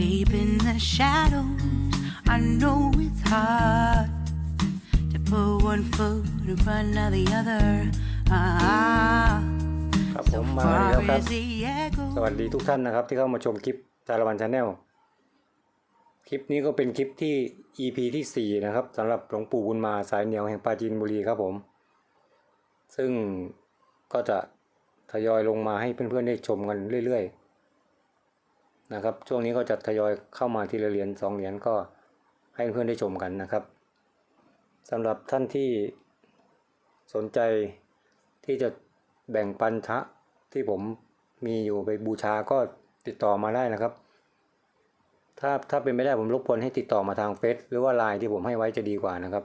Deep in the shadows, I know it's hard to put one foot in front of the other. Ah, ครับผ so มมา far แล้วครับ as the echo สวัสดีทุกท่านนะครับ ที่เข้ามาชมคลิปจารวันชาแนลคลิปนี้ก็เป็นคลิปที่ EP ที่ 4 นะครับสำหรับหลวงปู่บุญมาสายเหนียวแห่งปราจีนบุรีครับผม ซึ่งก็จะทยอยลงมาให้เพื่อนๆได้ชมกันเรื่อยๆ นะครับ ช่วงนี้ก็จะทยอยเข้ามาทีละเหรียญสองเหรียญก็ให้เพื่อนๆได้ชมกันนะครับสำหรับท่านที่สนใจที่จะแบ่งปันทะที่ผมมีอยู่ไปบูชาก็ติดต่อมาได้นะครับ ถ้าถ้าเป็นไม่ได้ผมรบกวนให้ติดต่อมาทางเฟซหรือว่าไลน์ที่ผมให้ไว้จะดีกว่านะครับ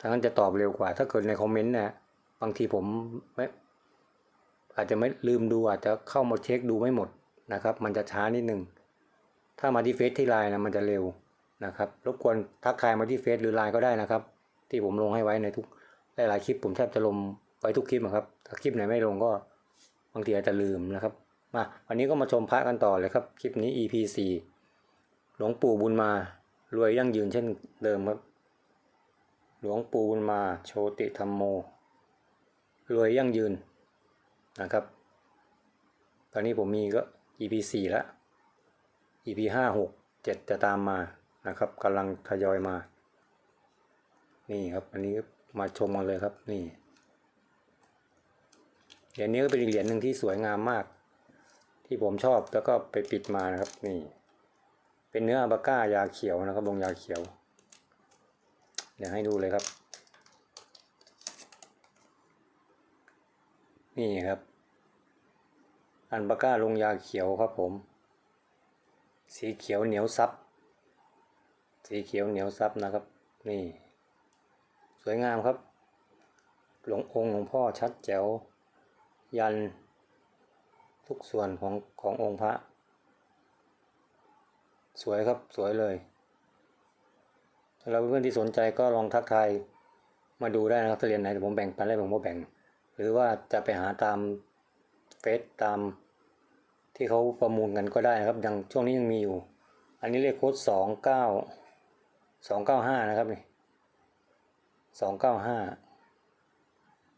ทางนั้นจะตอบเร็วกว่า ถ้าเกิดในคอมเมนต์เนี่ยบางทีผมไม่อาจจะไม่ลืมดูอาจจะเข้ามาเช็คดูไม่หมด นะครับ มันจะช้านิดหนึ่งถ้ามาที่เฟซที่ไลน์นะมันจะเร็วนะครับรบกวนทักทายมาที่เฟซหรือไลน์ก็ได้นะครับ ที่ผมลงให้ไว้ในทุกหลายๆคลิปผมแทบจะลงไว้ทุกคลิปอะครับถ้าคลิปไหนไม่ลงก็บางทีอาจจะลืมนะครับมาวันนี้ก็มาชมพระกันต่อเลยครับคลิปนี้ EP 4หลวงปู่บุญมารวยยั่งยืนเช่นเดิมครับ หลวงปู่บุญมาโชติธรรมโม รวยยั่งยืนนะครับ ตอนนี้ผมมีก็ EP 4แล้ว EP 5 6 7 จะตามมานะครับกำลังทยอยมา นี่ครับ อันนี้มาชมกันเลยครับนี่เหรียญนี้ก็เป็นเหรียญหนึ่งที่สวยงามมาก ที่ผมชอบแล้วก็ไปปิดมานะครับนี่ เป็นเนื้ออัลปาก้ายาเขียวนะครับลงยาเขียว เดี๋ยวให้ดูเลยครับ นี่ครับ อันปาก้าลงยาเขียวครับผม สีเขียวเหนียวซับ สีเขียวเหนียวซับนะครับ นี่ สวยงามครับ หลวงองค์หลวงพ่อชัดแจ๋ว ยัน ทุกส่วนของขององค์พระ สวยครับสวยเลยสำหรับเพื่อนที่สนใจก็ลองทักทายมาดูได้นะครับถ้าเรียนไหนผมแบ่งปันได้ผมก็แบ่ง หรือว่าจะไปหาตามเฟซตาม ที่เขาประมูลกันก็ได้นะครับยังช่วงนี้ยังมีอยู่ อันนี้เลขโค้ดสองเก้าสองเก้าห้านะครับนี่สองเก้าห้า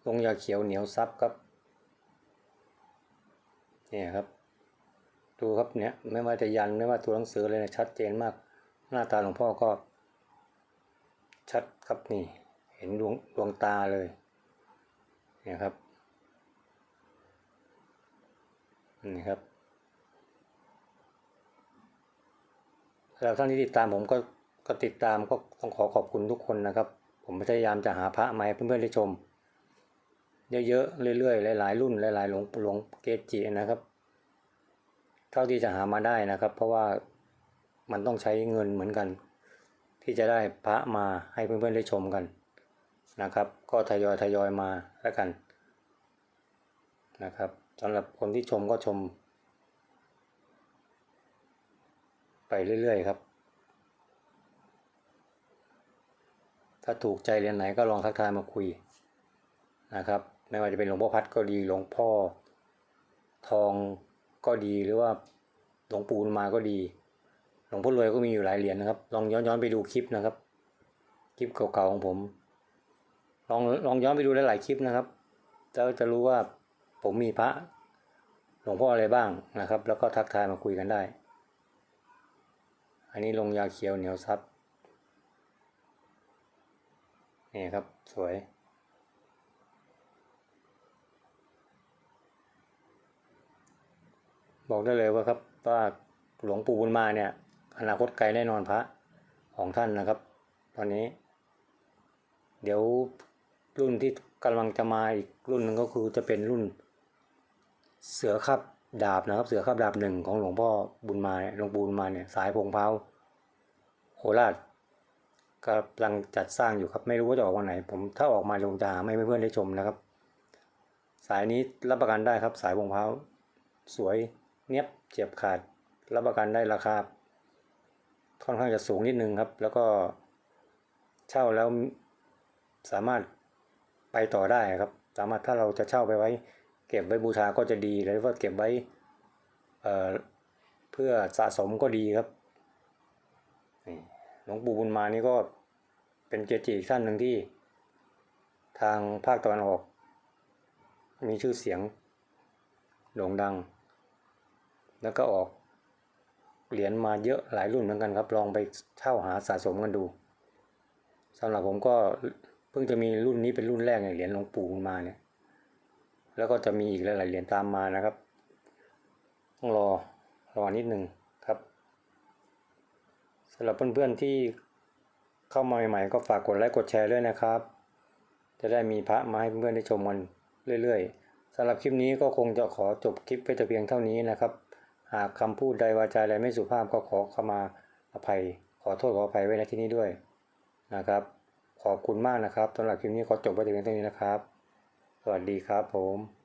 ลงยาเขียวเหนียวซับครับเนี่ยครับ ดูครับเนี่ยไม่ว่าจะยันไม่ว่าตัวหนังสือเลยนะชัดเจนมาก หน้าตาหลวงพ่อก็ ชัดครับนี่ เห็นดวงดวงตาเลยเนี่ยครับนี่ครับ แล้วท่านที่ติดตามผมก็ก็ติดตามก็ต้องขอขอบคุณทุกคนนะครับ ผมพยายามจะหาพระมาให้เพื่อนๆได้ชม เยอะๆเรื่อยๆหลายๆรุ่นหลายๆหลวงหลวงเกจินะครับ เท่าที่จะหามาได้นะครับ เพราะว่ามันต้องใช้เงินเหมือนกัน ที่จะได้พระมาให้เพื่อนๆได้ชมกันนะครับ ก็ทยอยทยอยมาแล้วกันนะครับสำหรับคนที่ชมก็ชม ไปเรื่อยๆครับ ถ้าถูกใจเรียนไหนก็ลองทักทายมาคุยนะครับ ไม่ว่าจะเป็นหลวงพ่อพัดก็ดีหลวงพ่อทองก็ดีหรือว่าหลวงปู่มาก็ดี หลวงพ่อรวยก็มีอยู่หลายเหรียญนะครับ ลองย้อนย้อนไปดูคลิปนะครับ คลิปเก่าๆของผม ลองลองย้อนไปดูหลายๆคลิปนะครับแล้วจะรู้ว่าผมมีพระหลวงพ่ออะไรบ้างนะครับ แล้วก็ทักทายมาคุยกันได้ นนี้ลงยาเขียวเหนียวซับนี่ครับสวย บอกได้เลยว่าครับว่าหลวงปู่บุญมาเนี่ย อนาคตไกลแน่นอนพระของท่านนะครับ ตอนนี้ เดี๋ยวรุ่นที่กำลังจะมาอีกรุ่นหนึ่งก็คือจะเป็นรุ่นเสือขับ ดาบนะครับ เสือขับดาบหนึ่งของหลวงพ่อบุญมาเนี่ยหลวงปู่บุญมาเนี่ยสายพงเพาโคราชกำลังจัดสร้างอยู่ครับไม่รู้ว่าจะออกวันไหน ผมถ้าออกมาลงจะหาให้เพื่อนๆได้ชมนะครับ สายนี้รับประกันได้ครับ สายพงเพาสวยเนียบเจียบขาด รับประกันได้ราคาค่อนข้างจะสูงนิดนึงครับ แล้วก็เช่าแล้วสามารถไปต่อได้ครับ สามารถถ้าเราจะเช่าไปไว้ เก็บไว้บูชาก็จะดีหรือว่าเก็บไว้เเพื่อสะสมก็ดีครับหลวงปู่บุญมานี่ก็เป็นเกจิอีกท่านหนึ่งที่ ทางภาคตะวันออก มีชื่อเสียงโด่งดัง แล้วก็ออกเหรียญมาเยอะหลายรุ่นเหมือนกันครับ ลองไปเช่าหาสะสมกันดูสำหรับผมก็เพิ่งจะมีรุ่นนี้เป็นรุ่นแรกเนี่ยเหรียญหลวงปู่มาเนี่ย แล้วก็จะมีอีกหลายๆเหรียญตามมานะครับ ต้องรอรอนิดหนึ่งครับสำหรับเพื่อนๆที่เข้ามาใหม่ๆก็ฝากกดไลค์กดแชร์ด้วยนะครับ จะได้มีพระมาให้เพื่อนๆได้ชมกันเรื่อยๆสำหรับคลิปนี้ก็คงจะขอจบคลิปไปแต่เพียงเท่านี้นะครับ หากคำพูดใดวาจาใดไม่สุภาพก็ขอเข้ามาอภัย ขอโทษขออภัยไว้ในที่นี้ด้วยนะครับ ขอบคุณมากนะครับสำหรับคลิปนี้ขอจบไปแต่เพียงเท่านี้นะครับ วัสดีครับผม